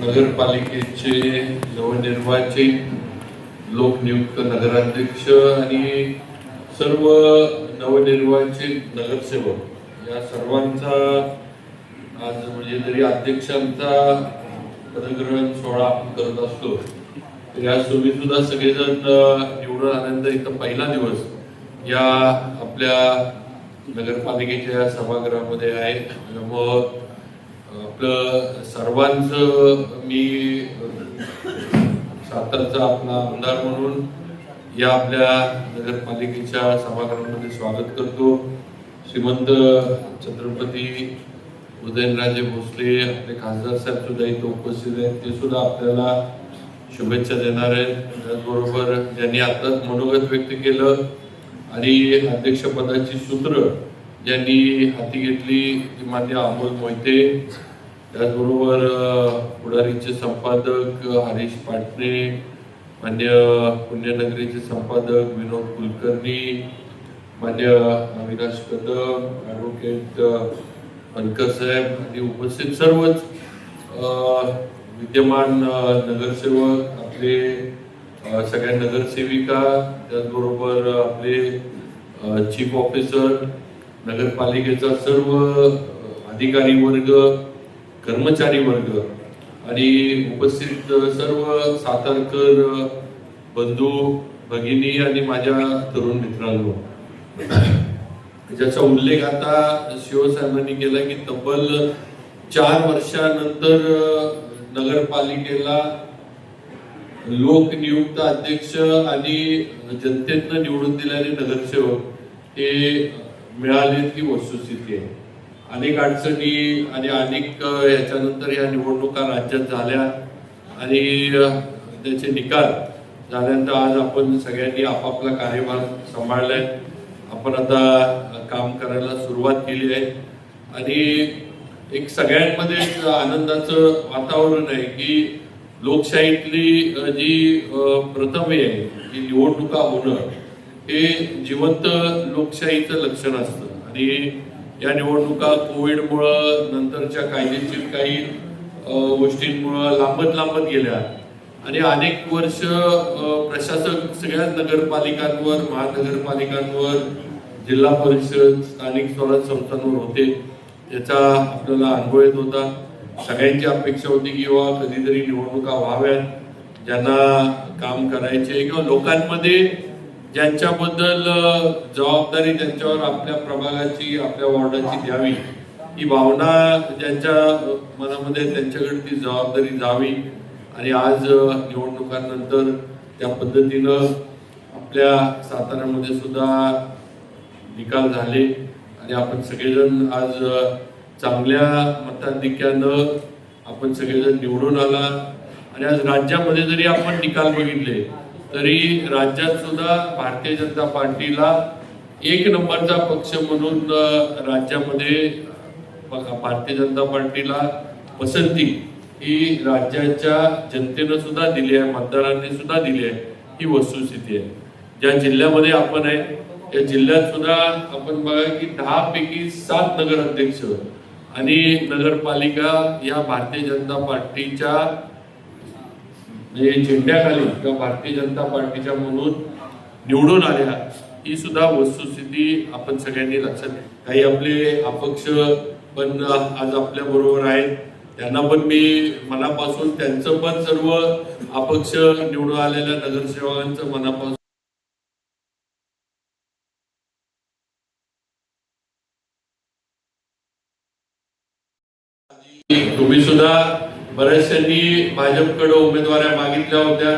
नगरपालिकेचे नवनिर्वाचित लोकनियुक्त नगराध्यक्ष आणि सर्व नवनिर्वाचित नगरसेवक या सर्वांचा आज म्हणजे जरी अध्यक्षांचा पदग्रहण सोहळा आपण करत असतो तर या सोबी सुद्धा सगळेजण एवढं निवडून आल्यानंतर इथं पहिला दिवस या आपल्या नगरपालिकेच्या सभागृहामध्ये आहे. त्यामुळं आपलं सर्वांचं मी सातारचा आपला आमदार म्हणून या आपल्या नगरपालिकेच्या सभागृहामध्ये स्वागत करतो. श्रीमंत छत्रपती उदयनराजे भोसले आपले खासदार साहेब सुद्धा इथे उपस्थित आहेत. ते सुद्धा आपल्याला शुभेच्छा देणार आहेत. त्याचबरोबर ज्यांनी आताच मनोगत व्यक्त केलं. आणि अध्यक्षपदाची सूत्र ज्यांनी हाती घेतली ती मान्य अमोल मोहिते त्याचबरोबर पुढारीचे संपादक हरीश पाटणे मान्य पुण्यनगरीचे संपादक विनोद कुलकर्णी मान्य अविनाश कदम ॲडव्होकेट बनकर साहेब आणि उपस्थित सर्वच विद्यमान नगरसेवक आपले सगळ्या नगरसेविका त्याचबरोबर आपले चीफ ऑफिसर नगरपालिकेचा सर्व अधिकारी वर्ग कर्मचारी वर्ग आणि उपस्थित सर्व सातारकर बंधू भगिनी आणि माझ्या तरुण मित्रांनो. ज्याचा उल्लेख आता शिवसाहेबांनी केला की तब्बल चार वर्षानंतर नगरपालिकेला लोकनियुक्त अध्यक्ष आणि जनतेतनं निवडून दिलेले नगरसेवक हे मिळालेत ही वस्तुस्थिती आहे. अनेक अडचणी आणि अनेक ह्याच्यानंतर याच्यानंतर या निवडणुका राज्यात झाल्या आणि त्याचे निकाल झाल्यानंतर आज आपण सगळ्यांनी आपापला कार्यभार सांभाळला आहे आपण आता काम करायला सुरुवात केली आहे. आणि एक सगळ्यांमध्ये एक आनंदाचं वातावरण आहे की लोकशाहीतली जी प्रथम आहे की निवडणुका होणं हे जिवंत लोकशाहीचं लक्षण असतं. आणि या निवडणुका कोविडमुळं नंतरच्या कायदेशीर काही गोष्टींमुळं लांबत लांबत गेल्या. आणि अनेक वर्ष प्रशासक सगळ्याच नगरपालिकांवर महानगरपालिकांवर जिल्हा परिषद स्थानिक स्वराज्य संस्थांवर होते. त्याचा आपल्याला अनुभव येत होता. सगळ्यांची अपेक्षा होती की बाबा कधीतरी निवडणुका व्हाव्यात. ज्यांना काम करायचे किंवा लोकांमध्ये ज्यांच्याबद्दल जबाबदारी त्यांच्यावर आपल्या प्रभागाची आपल्या वॉर्डाची द्यावी ही भावना ज्यांच्या मनामध्ये त्यांच्याकडे ती जबाबदारी जावी. आणि आज निवडणुकांनंतर त्या पद्धतीनं आपल्या साताऱ्यामध्ये सुद्धा निकाल झाले. आणि आपण सगळेजण आज चांगल्या मताधिक्यानं आपण सगळेजण निवडून आला. आणि आज राज्यामध्ये जरी आपण निकाल बघितले तरी राज्यात सुद्धा भारतीय जनता पार्टीला एक नंबरचा पक्ष म्हणून राज्यामध्ये भारतीय जनता पार्टीला पसंती ही राज्याच्या जनतेनं सुद्धा दिली आहे मतदारांनी सुद्धा दिली आहे ही वस्तुस्थिती आहे. ज्या जिल्ह्यामध्ये आपण आहे त्या जिल्ह्यात सुद्धा आपण बघा की दहा पैकी सात नगर अध्यक्ष आणि नगरपालिका या भारतीय जनता पार्टीच्या म्हणजे झेंड्याखाली किंवा भारतीय जनता पार्टीच्या म्हणून निवडून आल्या ही सुद्धा वस्तुस्थिती आपण सगळ्यांनी लक्षात काही आपले अपक्ष पण आज आपल्या बरोबर आहेत. त्यांना पण मी मनापासून त्यांचं पण सर्व अपक्ष निवडून आलेल्या नगरसेवकांचं मनापासून तुम्ही सुद्धा बऱ्याचशांनी भाजपकडे उमेदवाऱ्या मागितल्या होत्या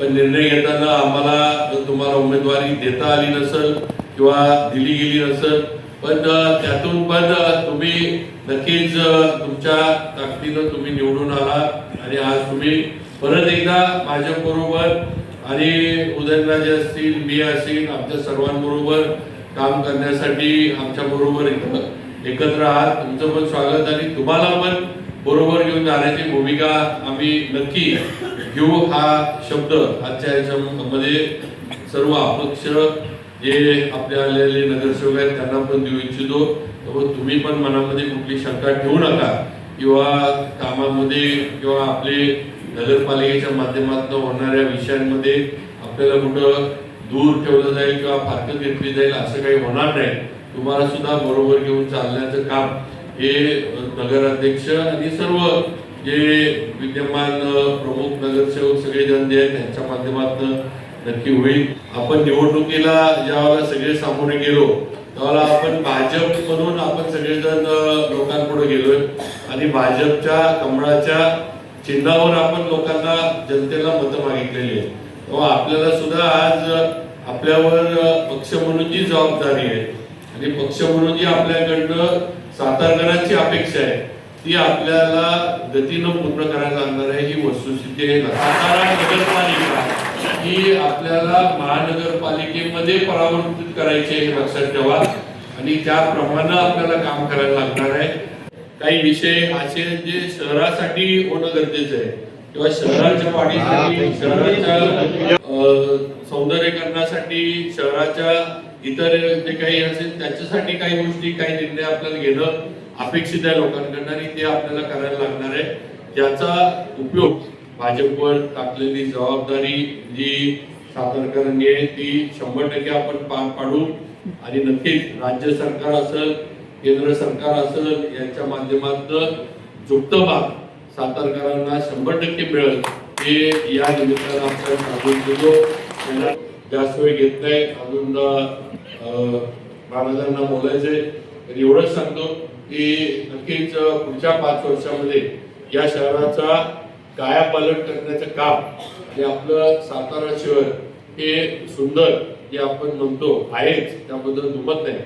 पण निर्णय घेताना आम्हाला तुम्हाला उमेदवारी देता आली नसेल किंवा दिली गेली नसेल पण त्यातून पण तुम्ही नक्कीच तुमच्या ताकदीनं तुम्ही निवडून आला आणि आज तुम्ही परत एकदा भाजपबरोबर आणि उदयनराजे असतील मी असेल आमच्या सर्वांबरोबर काम करण्यासाठी आमच्या बरोबर एकत्र आहात. तुमचं पण स्वागत आणि तुम्हाला पण बरोबर घेऊन जाण्याची भूमिका आम्ही नक्की घेऊ हा शब्द आजच्या याच्यामध्ये सर्व अपक्ष जे आपल्या आलेले नगरसेवक आहेत त्यांना पण देऊ इच्छितो. तुम्ही पण मनामध्ये कुठली शंका ठेवू नका किंवा कामामध्ये किंवा आपले नगरपालिकेच्या माध्यमातून होणाऱ्या विषयांमध्ये आपल्याला कुठं दूर ठेवलं जाईल किंवा फारकत घेतली जाईल असं काही होणार नाही. तुम्हाला सुद्धा बरोबर घेऊन चालण्याचं काम हे नगराध्यक्ष आणि सर्व जे विद्यमान प्रमुख नगरसेवक सगळे जण जे आहेत त्यांच्या माध्यमातून नक्की होईल. आपण निवडणुकीला ज्यावेळेला सगळे सामोरे गेलो त्यावेळेला आपण भाजप म्हणून आपण सगळेजण लोकांपुढे गेलोय. आणि भाजपच्या कमळाच्या चिन्हावर आपण लोकांना जनतेला मतं मागितलेली आहेत. तेव्हा आपल्याला सुद्धा आज आपल्यावर पक्ष म्हणून जी जबाबदारी आहे आणि पक्ष म्हणून जी आपल्याकडनं सातारकरांची अपेक्षा आहे. ती आपल्याला गतीनं पूर्ण करायला लागणार आहे ही वस्तुस्थिती आहे. सातारा नगरपालिका ही आपल्याला महानगरपालिकेमध्ये परावर्तित करायची आहे हे लक्षात ठेवा. आणि त्याप्रमाणे आपल्याला काम करायला लागणार आहे. काही विषय असे जे शहरासाठी होणं गरजेचं आहे. किंवा शहराच्या वाढीसाठी शहराच्या सौंदर्यकरणासाठी शहराच्या इतर जे काही असेल त्याच्यासाठी काही गोष्टी काही निर्णय आपल्याला घेणं अपेक्षित आहे लोकांकडनं आणि ते आपल्याला करायला लागणार आहे. ज्याचा उपयोग भाजपवर टाकलेली जबाबदारी जी सातारकरांनी आहे ती शंभर टक्के आपण पार पाडू. आणि नक्कीच राज्य सरकार असेल केंद्र सरकार असेल यांच्या माध्यमातून जुक्त भाग सातारकरांना शंभर टक्के मिळेल हे या निमित्तानं आपण सांगून दिलो त्यांना जास्त वेळ घेत नाही. अजून अं, महाराजांना बोलायचंय. तर एवढंच सांगतो की नक्कीच पुढच्या पाच वर्षामध्ये या शहराचा कायापालट करण्याचं काम आणि आपलं सातारा शहर हे सुंदर जे आपण म्हणतो आहेच त्याबद्दल दुमत नाही.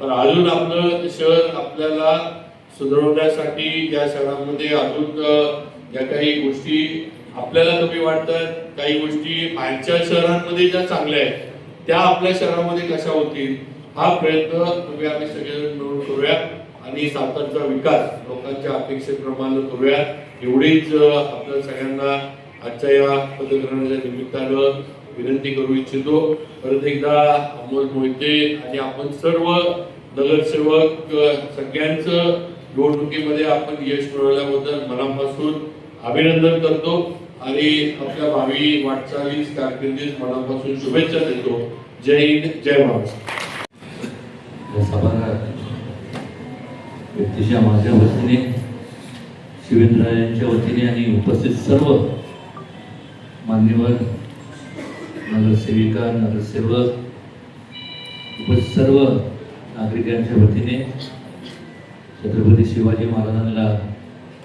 पण अजून आपलं शहर आपल्याला सुधारवण्यासाठी या शहरामध्ये अजून ज्या काही गोष्टी आपल्याला कमी वाटतात. काही गोष्टी बाहेरच्या शहरांमध्ये ज्या चांगल्या आहेत त्या आपल्या शहरामध्ये कशा होतील हा प्रयत्न तुम्ही आम्ही सगळेजण मिळून करूया आणि सातारचा विकास लोकांच्या अपेक्षेप्रमाणे करूया एवढीच आपल्या सगळ्यांना आजच्या या पदग्रहणाच्या निमित्तानं विनंती करू इच्छितो. परत एकदा अमोल मोहिते आणि आपण सर्व नगरसेवक सगळ्यांचं निवडणुकीमध्ये आपण यश मिळवल्याबद्दल मनापासून अभिनंदन करतो. आणि आपल्या भावी वाटचालीस कारकिर्दीस मनापासून शुभेच्छा देतो. जय हिंद जय महाराष्ट्र. या व्यक्तीच्या माझ्या वतीने शिवेंद्रराजांच्या वतीने आणि उपस्थित सर्व मान्यवर नगरसेविका नगरसेवक उपस्थित सर्व नागरिकांच्या वतीने छत्रपती शिवाजी महाराजांना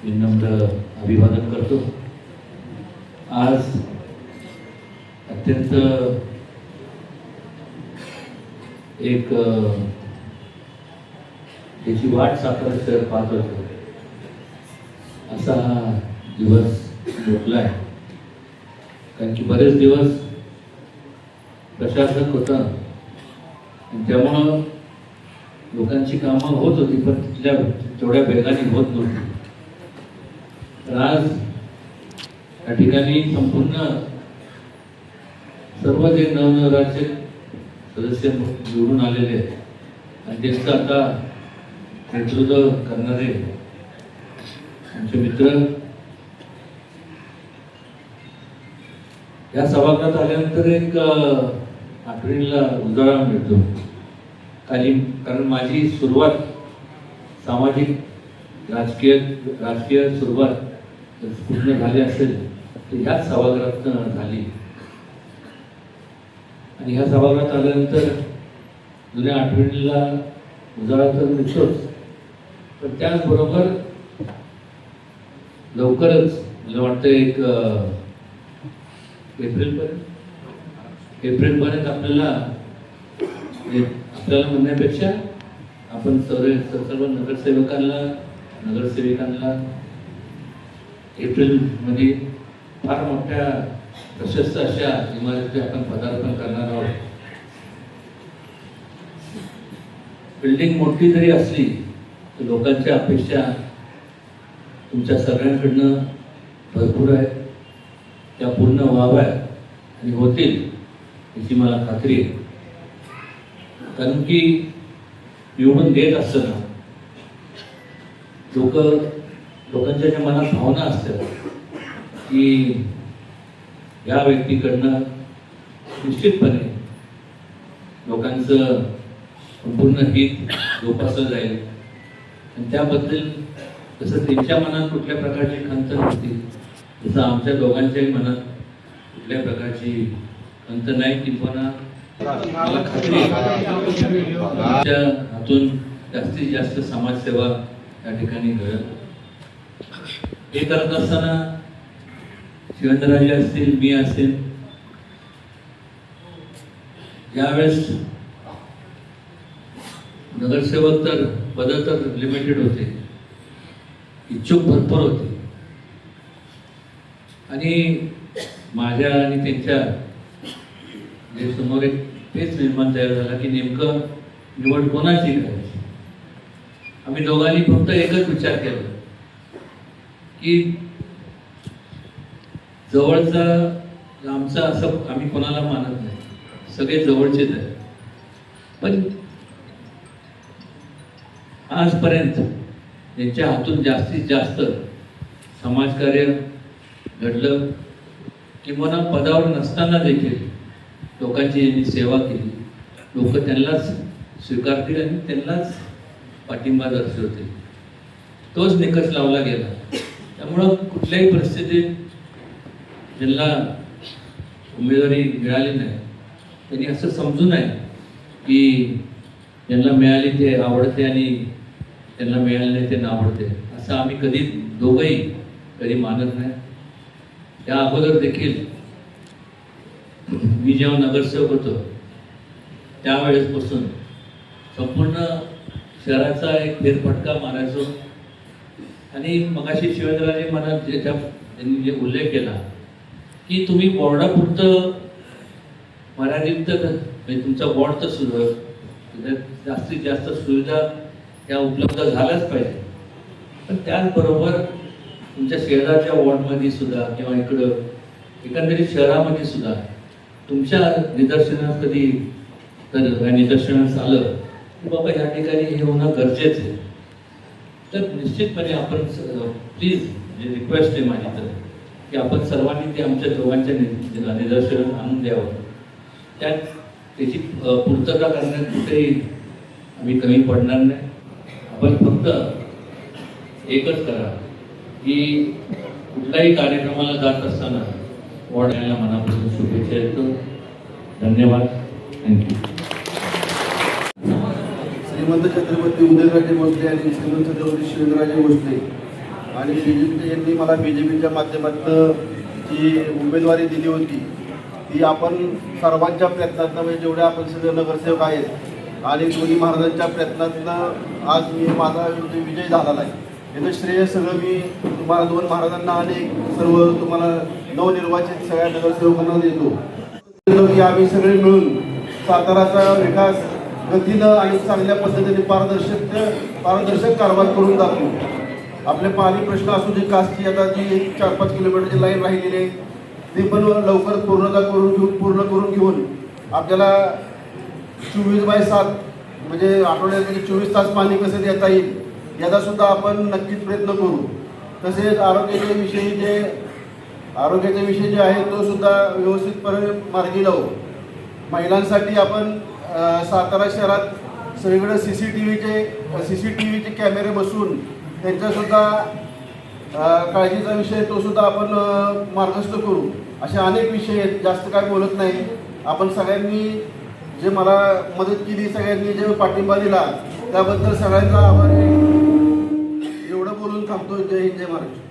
विनम्र अभिवादन करतो. आज अत्यंत एक त्याची वाट सातारा शहर पाहत होतो. असा हा दिवस लोटला आहे. कारण की बरेच दिवस प्रशासक होता. त्यामुळं लोकांची कामं होत होती पण तिथल्या थोड्या वेगाने होत नव्हती. तर आज या ठिकाणी संपूर्ण सर्व जे नवनगराचे सदस्य निवडून आलेले आहेत. आणि त्यांचं आता नेतृत्व करणारे आमचे मित्र या सभागृहात आल्यानंतर एक आठवणीला उजाळा मिळतो. काही कारण माझी सुरुवात सामाजिक राजकीय राजकीय सुरुवात पूर्ण झाली असेल तर ह्याच सभागृहात झाली. आणि ह्या सभागृहात आल्यानंतर जुन्या आठवणीला उजाळा तर मिळतोच. पण त्याचबरोबर लवकरच मला वाटतं एक एप्रिलपर्यंत एप्रिलपर्यंत आपल्याला म्हणजे आपल्याला म्हणण्यापेक्षा आपण सर्व सर्व नगरसेवकांना नगरसेविकांना एप्रिलमध्ये फार मोठ्या प्रशस्त अशा इमारती आपण पदार्पण करणार आहोत. बिल्डिंग मोठी जरी असली तर लोकांच्या अपेक्षा तुमच्या सगळ्यांकडनं भरपूर आहेत. त्या पूर्ण व्हाव्या आणि होतील याची मला खात्री आहे. कारण की निवडून देत असताना लोक लोकांच्या ज्या मनात भावना असतात की या व्यक्तीकडनं निश्चितपणे लोकांचं संपूर्ण हित जोपासलं जाईल. आणि त्याबद्दल जसं त्यांच्या मनात कुठल्या प्रकारची खंत नसतील जसं आमच्या दोघांच्याही मनात कुठल्या प्रकारची खंत नाही किंवा मला खात्री आमच्या हातून जास्तीत जास्त समाजसेवा या ठिकाणी घडत. हे करत असताना शिवेंद्रराजे असतील मी असेल. ज्यावेळेस नगरसेवक तर पद तर लिमिटेड होते. इच्छुक भरपूर होते. आणि माझ्या आणि त्यांच्या जे समोर एक तेच निर्माण तयार झाला की नेमकं निवड कोणाची करायची? आम्ही दोघांनी फक्त एकच विचार केला की जवळचा आमचा असं आम्ही कोणाला मानत नाही. सगळे जवळचेच आहे पण आजपर्यंत त्यांच्या हातून जास्तीत जास्त समाजकार्य घडलं किंवा पदावर नसताना देखील लोकांची यांनी सेवा केली. लोक त्यांनाच स्वीकारतील आणि त्यांनाच पाठिंबा दर्शवतील. तोच निकष लावला गेला. त्यामुळं कुठल्याही परिस्थितीत ज्यांना उमेदवारी मिळाली नाही त्यांनी असं समजू नये की ज्यांना मिळाली ते आवडते आणि त्यांना मिळाले नाही ते आवडते असं आम्ही कधी दोघंही कधी मानत नाही. त्या अगोदर देखील मी जेव्हा नगरसेवक होतो त्यावेळेसपासून संपूर्ण शहराचा एक फेरफटका मारायचो. आणि मगाशी शिवेंद्रराजे मला ज्याच्या त्यांनी जे उल्लेख केला की तुम्ही बोर्डापुरतं मर्यादित तर म्हणजे तुमचा बोर्ड तर सुरू जास्तीत जास्त सुविधा त्या उपलब्ध झाल्याच पाहिजे. पण त्याचबरोबर तुमच्या शेजारच्या वॉर्डमध्ये सुद्धा किंवा इकडं एकंदरीत शहरामध्ये सुद्धा तुमच्या निदर्शनास कधी तर या निदर्शनास आलं की बाबा या ठिकाणी हे होणं गरजेचं आहे. तर निश्चितपणे आपण प्लीज म्हणजे रिक्वेस्ट आहे माझी तर. की आपण सर्वांनी ते आमच्या दोघांच्या निदर्शन आणून द्यावं. त्यात त्याची पूर्तता करण्यात कुठेही आम्ही कमी पडणार नाही. आपण फक्त एकच करा की कुठल्याही कार्यक्रमाला जात असताना वॉर्ड यायला मनापासून शुभेच्छा देतो. धन्यवाद. थँक्यू श्रीमंत छत्रपती उदयनराजे भोसले आणि श्रीमंत छत्रपती शिवेंद्रराजे भोसले आणि बीजेपी यांनी मला पीच्या माध्यमातून जी उमेदवारी दिली होती ती आपण सर्वांच्या प्रयत्नातनं म्हणजे जेवढे आपण सगळे नगरसेवक आहेत आणि दोन्ही महाराजांच्या प्रयत्नातनं आज मी माझा विजय झालेला आहे. याचं श्रेय सगळं मी तुम्हाला दोन महाराजांना आणि सर्व तुम्हाला नवनिर्वाचित सगळ्या नगरसेवकांना देतो. की आम्ही सगळे मिळून साताराचा विकास गतीनं आणि चांगल्या पद्धतीने पारदर्शक पारदर्शक कारभार करून दाखवू. आपले पाणी प्रश्न असू दे कासची आता जी एक चार पाच किलोमीटरची लाईन राहिलेली आहे ती पण लवकर पूर्णता करून घेऊन पूर्ण करून घेऊन आपल्याला चोवीस बाय सात म्हणजे आठवड्यात म्हणजे चोवीस तास पाणी कसं देता येईल याचा सुद्धा आपण नक्कीच प्रयत्न करू. तसेच आरोग्याच्या विषयी जे आरोग्याच्या विषय जे आहे तो सुद्धा व्यवस्थितपणे मार्गी लावू. महिलांसाठी आपण सातारा शहरात सगळीकडे सी सी टी व्हीचे सी सी टी व्हीचे कॅमेरे बसून त्यांच्यासुद्धा काळजीचा विषय तो सुद्धा आपण मार्गस्थ करू. असे अनेक विषय आहेत जास्त काय बोलत नाही. आपण सगळ्यांनी जे मला मदत केली सगळ्यांनी जे पाठिंबा दिला त्याबद्दल सगळ्यांचा आभार आहे. एवढं बोलून थांबतो जय हिंद जय महाराष्ट्र.